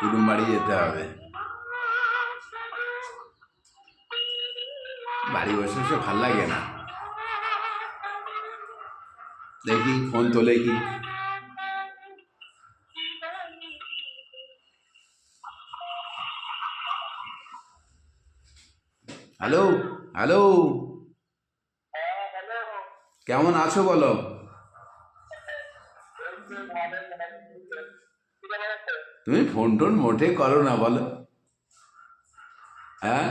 কুটুম বাড়ি যেতে হবে বাড়ি বসে বসে ভালো লাগে না দেখি ফোন তোলে কি হ্যালো হ্যালো কেমন আছো বলো তুমি ফোন টোন মোটে করো না, বলো। হ্যাঁ?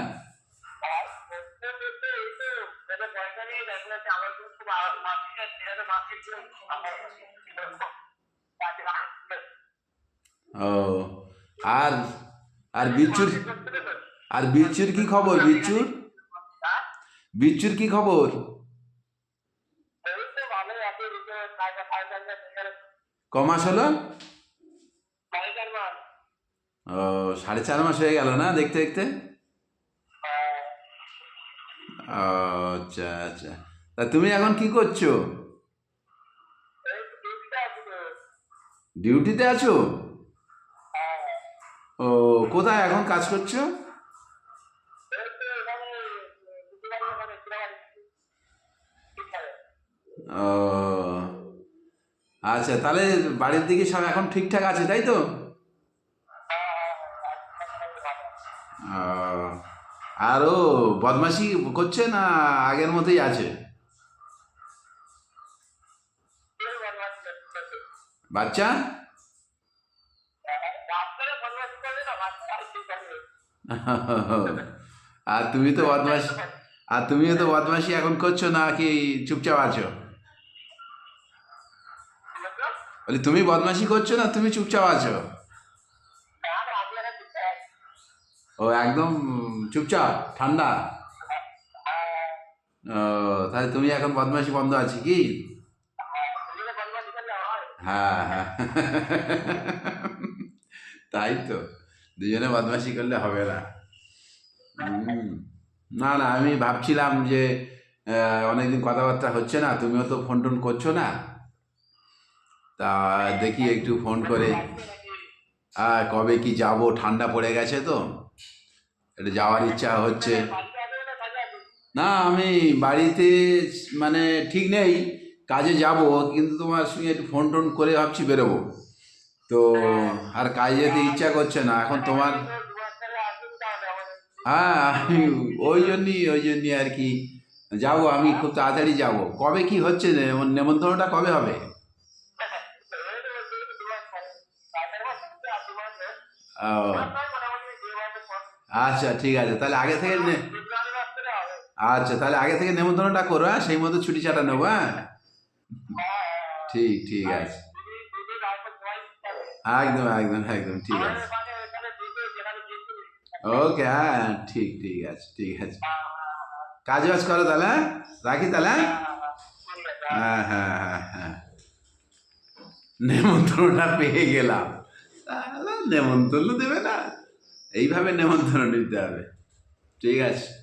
ও, আর আর বিচ্ছুর, আর কি খবর, বিচ্ছুর? বিচ্ছুর কি খবর? কমাস হলো? ও সাড়ে চার মাস হয়ে গেল না দেখতে দেখতে? আচ্ছা আচ্ছা। তা তুমি এখন কি করছ? ডিউটিতে আছো ও কোথায় এখন কাজ করছ? ও আচ্ছা তাহলে বাড়ির দিকে সব এখন ঠিকঠাক আছে তাই তো? আর ও বদমাশি করছে না আগের মতোই আছে? বাচ্চা? আর তুমি তো বদমাশি, আর তুমিও তো বদমাশি এখন করছ না কি চুপচাপ আছো? বলি, তুমি বদমাশি করছ না তুমি চুপচাপ আছো? ও, একদম চুপচাপ, ঠান্ডা। ও, তাহলে তুমি এখন বদমাশি বন্ধ আছে কি? হ্যাঁ হ্যাঁ। তাই তো, দুজনে বদমাশি করলে হবে না। না না, আমি ভাবছিলাম যে অনেকদিন কথাবার্তা হচ্ছে না, তুমিও তো ফোন টোন করছ না। তা দেখি একটু ফোন করে আর কবে কি যাব? ঠান্ডা পড়ে গেছে তো। একটু যাওয়ার ইচ্ছা হচ্ছে। না, আমি বাড়িতে মানে ঠিক নেই, কাজে যাব, কিন্তু তোমার সঙ্গে একটু ফোন টোন করে ভাবছি বেরোবো। তো আর কাজে যেতে ইচ্ছা করছে না, এখন তোমার হ্যাঁ আমি ওই জন্যই ওই জন্যই আর কি। যাব আমি, খুব তাড়াতাড়ি যাব। কবে কি হচ্ছে? নেম- নেমন্তন্নটা কবে হবে? আচ্ছা ঠিক আছে, তাহলে আগে থেকে আচ্ছা তাহলে আগে থেকে নেমন্তন্নটা করো হ্যাঁ? সেই মতো ছুটি চাটা নেব হ্যাঁ? ঠিক ঠিক আছে। একদম একদম একদম, ঠিক আছে। ওকে হ্যাঁ ঠিক ঠিক আছে ঠিক আছে। কাজ বাজ করো তাহলে হ্যাঁ? রাখি তাহলে হ্যাঁ? হ্যাঁ হ্যাঁ হ্যাঁ নেমন্ত্রণটা পেয়ে গেলাম। তাহলে নেমন্তন্ন দেবে না। এইভাবে নেমন্তন্ন নিতে হবে। ঠিক আছে।